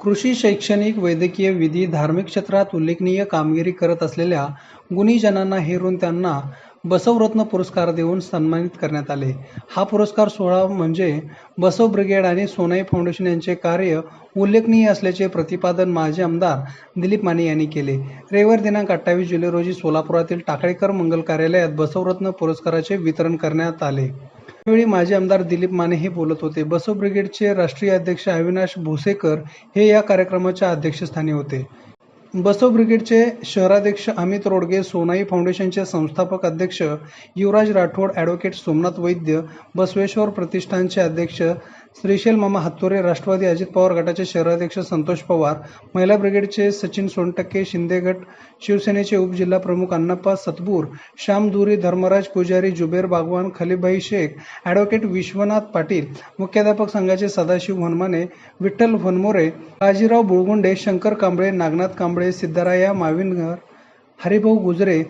कृषी शैक्षणिक वैद्यकीय विधी धार्मिक क्षेत्रात उल्लेखनीय कामगिरी करत असलेल्या गुणीजनांना हेरून त्यांना बसवरत्न पुरस्कार देऊन सन्मानित करण्यात आले. हा पुरस्कार सोहळा म्हणजे बसव ब्रिगेड आणि सोनाई फाउंडेशन यांचे कार्य उल्लेखनीय असल्याचे प्रतिपादन माजी आमदार दिलीप माने यांनी केले. रविवार दिनांक अठ्ठावीस जुलै रोजी सोलापुरातील टाकळेकर मंगल कार्यालयात बसवरत्न पुरस्काराचे वितरण करण्यात आले. यावेळी माजी आमदार दिलीप माने हे बोलत होते. बसव ब्रिगेडचे राष्ट्रीय अध्यक्ष अविनाश भोसेकर हे या कार्यक्रमाच्या अध्यक्षस्थानी होते. बसव ब्रिगेडचे शहराध्यक्ष अमित रोडगे सोनाई फाउंडेशनचे संस्थापक अध्यक्ष युवराज राठोड ॲडव्होकेट सोमनाथ वैद्य बसवेश्वर प्रतिष्ठानचे अध्यक्ष श्रीशैल मामा हातोरे राष्ट्रवादी अजित पवार गटाचे शहराध्यक्ष संतोष पवार महिला ब्रिगेडचे सचिन सोनटक्के शिंदे गट शिवसेनेचे उपजिल्हा प्रमुख अण्णाप्पा सतबूर श्याम दुरी धर्मराज पुजारी जुबेर बागवान खलीभाई शेख ॲडव्होकेट विश्वनाथ पाटील मुख्याध्यापक संघाचे सदाशिव हनमाने विठ्ठल वनमोरे बाजीराव बुळगुंडे शंकर कांबळे नागनाथ कांबळे सिद्धराया माविनगर हरिभाऊ गुजरे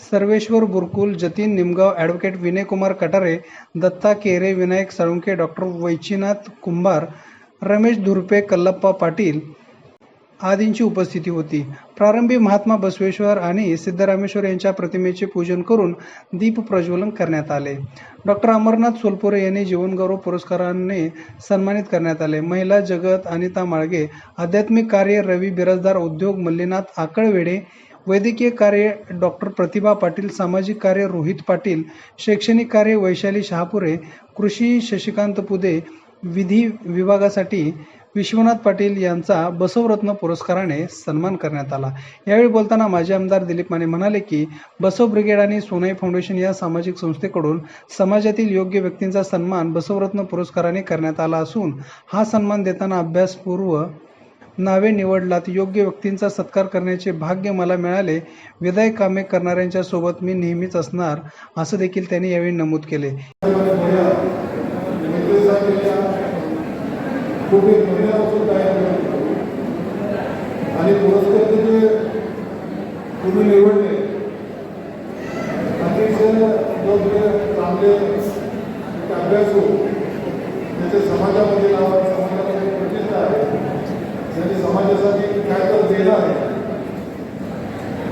सर्वेश्वर बुरकुल जतीन निमगाव ॲडव्होकेट विनयकुमार कटारे दत्ता केरे विनायक साळुंके डॉक्टर वैचीनाथ कुंभार रमेश धुरपे कल्लप्पा पाटील आदींची उपस्थिती होती. प्रारंभी महात्मा बसवेश्वर आणि सिद्धरामेश्वर यांच्या प्रतिमेचे पूजन करून दीप प्रज्वलन करण्यात आले. डॉक्टर अमरनाथ सोलपुरे यांनी जीवनगौरव पुरस्काराने सन्मानित करण्यात आले. महिला जगत अनिता माळगे आध्यात्मिक कार्य रवी बिराजदार उद्योग मल्लीनाथ आकळवेडे वैद्यकीय कार्य डॉक्टर प्रतिभा पाटील सामाजिक कार्य रोहित पाटील शैक्षणिक कार्य वैशाली शहापुरे कृषी शशिकांत पुदे विधी विभागासाठी विश्वनाथ पाटील यांचा बसवरत्न पुरस्काराने सन्मान करण्यात आला. यावेळी बोलताना माजी आमदार दिलीप माने म्हणाले की बसव ब्रिगेड आणि सोनाई फाउंडेशन या सामाजिक संस्थेकडून समाजातील योग्य व्यक्तींचा सन्मान बसवरत्न पुरस्काराने करण्यात आला असून हा सन्मान देताना अभ्यासपूर्व नावे निवडलात. योग्य व्यक्तींचा सत्कार करण्याचे भाग्य मला मिळाले. विधायक कामे करणाऱ्यांच्या सोबत मी नेहमीच असणार असं देखील त्यांनी यावेळी नमूद केले. आणि पुरस्कार जे तुम्ही निवडले. अतिशय योग्य चांगले एक अभ्यासू त्याचे समाजामध्ये नाव समाजामध्ये प्रतिष्ठा आहे. ज्यांनी समाजासाठी काय तर दिलं आहे.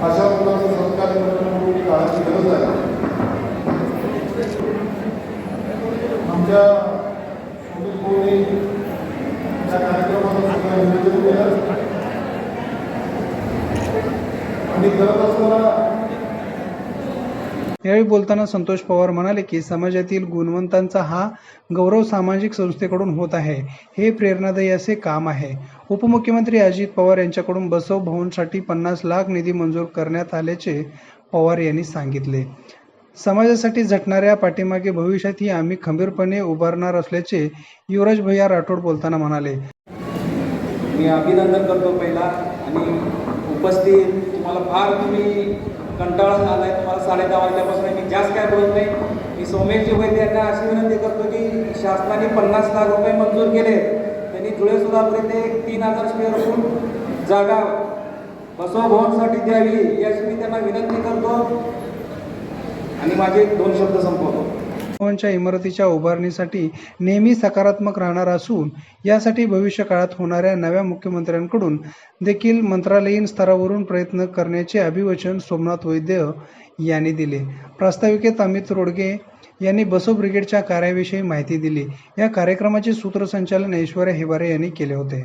अशा मुलांचा सत्कार काळाची गरज आहे. आमच्या सुमित भाऊनी या नियोजन केलं? आणि करत असताना यावेळी बोलताना संतोष पवार म्हणाले की समाजातील गुणवंतांचा हा गौरव सामाजिक संस्थेकडून होत आहे. हे प्रेरणादायी असे काम आहे. उपमुख्यमंत्री अजित पवार यांच्याकडून बसव भवनसाठी पन्नास लाख निधी मंजूर करण्यात आल्याचे पवार यांनी सांगितले. समाजासाठी झटणाऱ्या पाठीमागे भविष्यातही आम्ही खंबीरपणे उभारणार असल्याचे युवराज भैया राठोड बोलताना म्हणाले. मी अभिनंदन करतो पहिला आणि उपस्थित तुम्हाला फार तुम्ही कंटाळा आला आहे तुम्हाला साडे दहा वाजल्यापासून मी जास्त काय बोलत नाही. मी सोमेशजी वैद्य यांना अशी विनंती करतो की शासनाने पन्नास लाख रुपये मंजूर केले त्यांनी धुळे सोलापूर येथे एक तीन हजार स्क्वेअर फूट जागा बसोभवनसाठी द्यावी याची मी त्यांना विनंती करतो. आणि माझे दोन शब्द संपवतो. भवनच्या इमारतीच्या उभारणीसाठी नेहमी सकारात्मक राहणार असून यासाठी भविष्य काळात होणाऱ्या नव्या मुख्यमंत्र्यांकडून देखील मंत्रालयीन स्तरावरून प्रयत्न करण्याचे अभिवचन सोमनाथ वैद्य यांनी दिले. प्रास्ताविकेत अमित रोडगे यांनी बसो ब्रिगेडच्या कार्याविषयी माहिती दिली. या कार्यक्रमाचे सूत्रसंचालन ऐश्वर्या हिवारे यांनी केले होते.